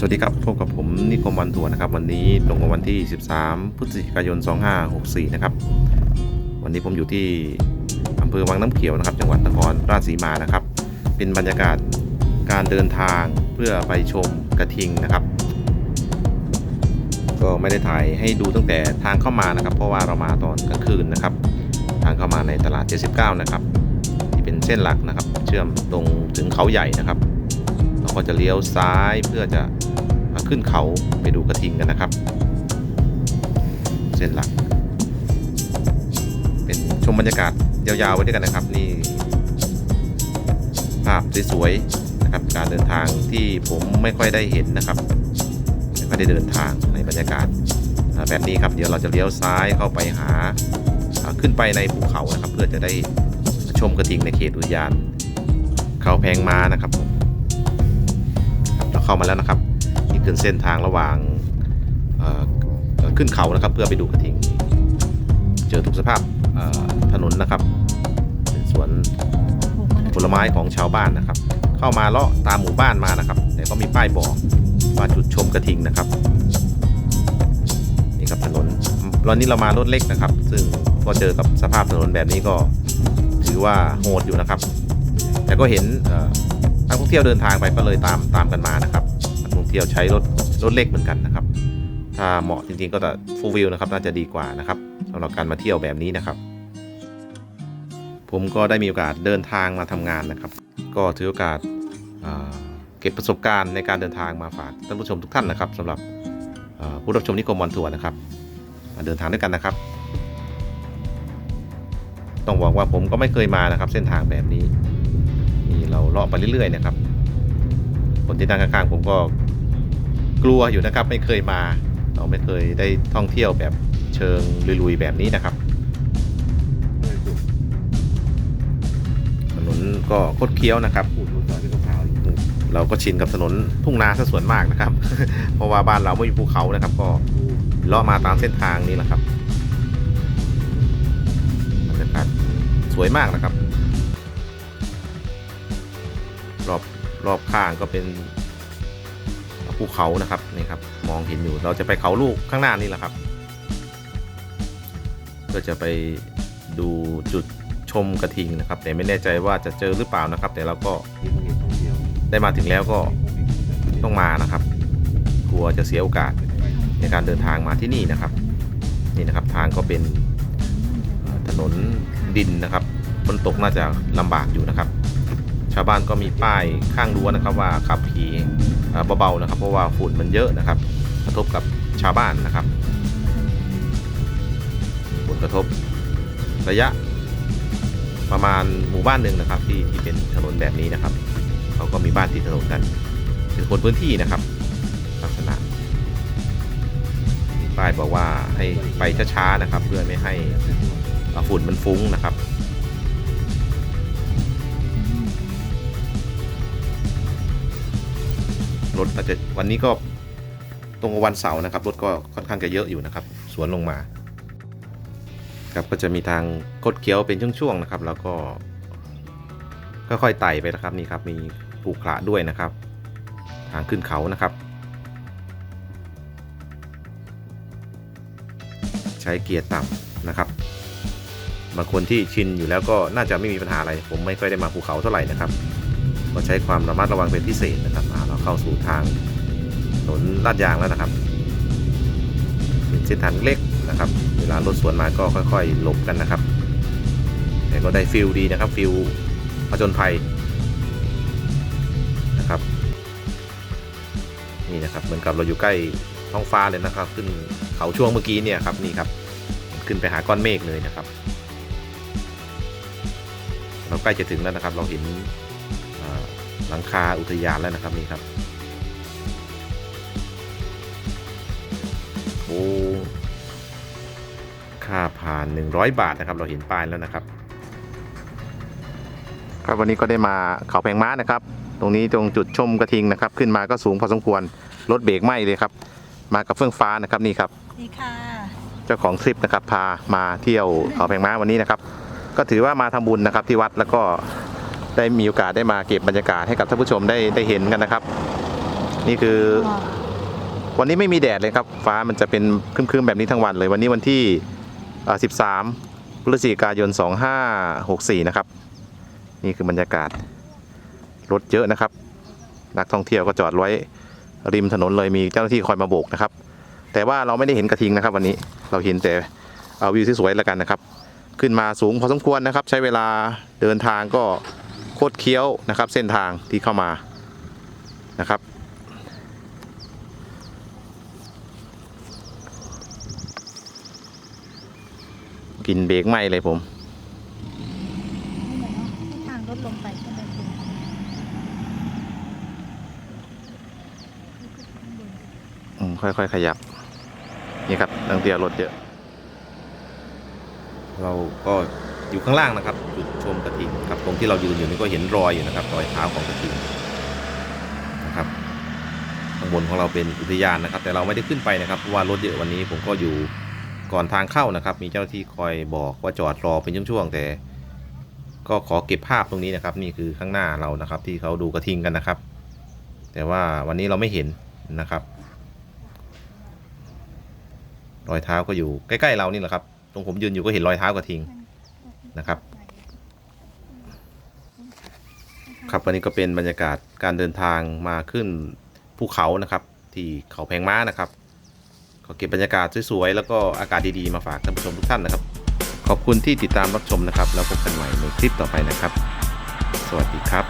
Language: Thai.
สวัสดีครับพบกับผมนิคมวันทัวร์นะครับ วันนี้ตรงกับวันที่ 13 พฤศจิกายน 2564 นะครับ วันนี้ผมอยู่ที่อำเภอวังน้ำเขียวนะครับ จังหวัดนครราชสีมานะครับ เป็นบรรยากาศการเดินทางเพื่อไปชมกระทิงนะครับ ก็ไม่ได้ถ่ายให้ดูตั้งแต่ทางเข้ามานะครับ เพราะว่าเรามาตอนกลางคืนนะครับ ทางเข้ามาในตลาด 79 นะครับ ที่เป็นเส้นหลักนะครับ เชื่อมตรงถึงเขาใหญ่นะครับ ก็จะเลี้ยวซ้ายเพื่อจะขึ้นเขาไปดูกระทิงกันนะครับ เส้นหลัก เป็นชมบรรยากาศยาวๆไว้ด้วยกันนะครับ นี่ ภาพสวยๆนะครับ การเดินทางที่ผมไม่ค่อยได้เห็นนะครับไม่ค่อยได้เดินทางในบรรยากาศแบบนี้ครับเดี๋ยวเราจะเลี้ยวซ้ายเข้าไปหาขึ้นไปในภูเขานะครับ เพื่อจะได้ชมกระทิงในเขตอุทยาน เขาแพงม้านะครับผมครับ เข้ามาแล้วนะครับนี่คือเส้นทางระหว่างขึ้นเขานะครับ เพื่อไปดูกระทิง เจอทุกสภาพถนนนะครับเป็นสวนผลไม้ของชาวบ้านนะครับ เข้ามาเลาะตามหมู่บ้านมานะครับ แต่ก็มีป้ายบอกว่าจุดชมกระทิงนะครับนี่ครับถนนตอนนี้เรามารถเล็กนะครับ ซึ่งก็เจอกับสภาพถนนแบบนี้ก็ถือว่าโหดอยู่นะครับ แต่ก็เห็นเนักท่องเที่ยวเดินทางไปก็เลยตามตามกันมานะครับนักท่องเที่ยวใช้รถรถเล็กเหมือนกันนะครับ ถ้าเหมาะจริงๆก็จะฟูลวิวนะครับน่าจะดีกว่านะครับสำหรับการมาเที่ยวแบบนี้นะครับ ผมก็ได้มีโอกาสเดินทางมาทำงานนะครับ ก็ถือโอกาสอ่าเก็บประสบการณ์ในการเดินทางมาฝากท่านผู้ชมทุกท่านนะครับสำหรับผู้รับชมนิคมวันทัวร์นะครับ มาเดินทางด้วยกันนะครับ ต้องบอกว่าผมก็ไม่เคยมานะครับ เส้นทางแบบนี้ นี่เราเลาะไปเรื่อยๆนะครับคนที่นั่งข้างๆผมก็กลัวอยู่นะครับไม่เคยมา เราไม่เคยได้ท่องเที่ยวแบบเชิงลุยๆแบบนี้นะครับถนนก็คดเคี้ยวนะครับเราก็ชินกับถนนทุ่งนาซะส่วนมากนะครับ เพราะว่าบ้านเราไม่มีภูเขานะครับ ก็เลาะมาตามเส้นทางนี้แหละครับบรรยากาศสวยมากนะครับ รอบรอบข้างก็เป็นภูเขานะครับนี่ครับมองเห็นอยู่เราจะไปเขาลูกข้างหน้านี่แหละครับ ก็จะไปดูจุดชมกระทิงนะครับ แต่ไม่แน่ใจว่าจะเจอหรือเปล่านะครับ แต่เราก็ได้มาถึงแล้วก็ต้องมานะครับกลัวจะเสียโอกาสในการเดินทางมาที่นี่นะครับ นี่นะครับทางก็เป็นถนนดินนะครับฝนตกน่าจะลำบากอยู่นะครับาวบ้านก็มีป้ายข้างรั้วนะครับว่าขับขี่เบาๆนะครับ เพราะว่าฝุ่นมันเยอะนะครับ กระทบกับชาวบ้านนะครับ ผลกระทบระยะประมาณหมู่บ้านหนึ่งนะครับ ที่ที่เป็นถนนแบบนี้นะครับเขาก็มีบ้านติดถนนกันเป็นคนพื้นที่นะครับ ลักษณะป้ายบอกว่าให้ไปช้าๆนะครับ เพื่อไม่ให้ฝุ่นมันฟุ้งนะครับ ถอาจจะวันนี้ก็ตรงกับวันเสาร์นะครับรถก็ค่อนข้างจะเยอะอยู่นะครับ สวนลงมาครับก็จะมีทางคดเคี้ยวเป็นช่วงๆนะครับ แล้วก็ค่อยๆไต่ไปนะครับนี่ครับมีผูกขระด้วยนะครับ ทางขึ้นเขานะครับ ใช้เกียร์ต่ำนะครับบางคนที่ชินอยู่แล้วก็น่าจะไม่มีปัญหาอะไร ผมไม่ค่อยได้มาภูเขาเท่าไหร่นะครับ ก็ใช้ความระมัดระวังเป็นพิเศษนะครับ เข้าสู่ทางถนนลาดยางแล้วนะครับเป็นเส้นทางเล็กนะครับ เวลารถสวนมาก็ค่อยๆหลบกันนะครับ แต่ก็ได้ฟิลดีนะครับฟิลผจญภัยนะครับนี่นะครับเหมือนกับเราอยู่ใกล้ท้องฟ้าเลยนะครับ ขึ้นเขาช่วงเมื่อกี้เนี่ยครับนี่ครับขึ้นไปหาก้อนเมฆเลยนะครับ เราใกล้จะถึงแล้วนะครับ เราเห็น หลังคาอุทยานแล้วนะครับนี่ครับ โอ้ค่าผ่าน 100 บาทนะครับ เราเห็นป้ายแล้วนะครับ ครับวันนี้ก็ได้มาเขาแพงม้านะครับ ตรงนี้ตรงจุดชมกระทิงนะครับ ขึ้นมาก็สูงพอสมควรรถเบรกไหมเลยครับ มากับเฟื่องฟ้านะครับนี่ครับดีค่ะเจ้าของทริปนะครับพามาเที่ยวเขาแพงม้าวันนี้นะครับ ก็ถือว่ามาทำบุญนะครับที่วัดแล้วก็ ได้มีโอกาสได้มาเก็บบรรยากาศให้กับท่านผู้ชมได้ได้เห็นกันนะครับ นี่คือ วันนี้ไม่มีแดดเลยครับ ฟ้ามันจะเป็นครึมๆแบบนี้ทั้งวันเลย วันนี้วันที่อ่า13 พฤศจิกายน 2564 นะครับ นี่คือบรรยากาศรถเยอะนะครับ นักท่องเที่ยวก็จอดไว้ริมถนนเลยมีเจ้าหน้าที่คอยมาโบกนะครับ แต่ว่าเราไม่ได้เห็นกระทิงนะครับ วันนี้เราเห็นแต่เอาวิวที่สวยแล้วกันนะครับ ขึ้นมาสูงพอสมควรนะครับ ใช้เวลาเดินทางก็ คตรเคี้ยวนะครับ เส้นทางที่เข้ามานะครับ กินเบรกไหมเลยผมทางรถลงไปใช่ไหมค่อยๆ ขยับ นี่ครับนักเที่ยรถเยอะ เราก็อยู่ข้างล่างนะครับ จุดชมกระทิง ครับตรงที่เรายืนอยู่นี่ก็เห็นรอยอยู่นะครับรอยเท้าของกระทิงนะครับข้างบนของเราเป็นอุทยานนะครับ แต่เราไม่ได้ขึ้นไปนะครับเพราะว่ารถเยอะวันนี้ผมก็อยู่ก่อนทางเข้านะครับ มีเจ้าหน้าที่คอยบอกว่าจอดรอเป็นช่วงๆแต่ ก็ขอเก็บภาพตรงนี้นะครับ นี่คือข้างหน้าเรานะครับ ที่เขาดูกระทิงกันนะครับ แต่ว่าวันนี้เราไม่เห็นนะครับ รอยเท้าก็อยู่ใกล้ ๆ เรานี่แหละครับ ตรงผมยืนอยู่ก็เห็นรอยเท้ากระทิงนะครับ ครับวันนี้ก็เป็นบรรยากาศการเดินทางมาขึ้นภูเขานะครับ ที่เขาแพงม้านะครับขอเก็บบรรยากาศสวยๆแล้วก็อากาศดีๆมาฝากท่านผู้ชมทุกท่านนะครับ ขอบคุณที่ติดตามรับชมนะครับ แล้วพบกันใหม่ในคลิปต่อไปนะครับ สวัสดีครับ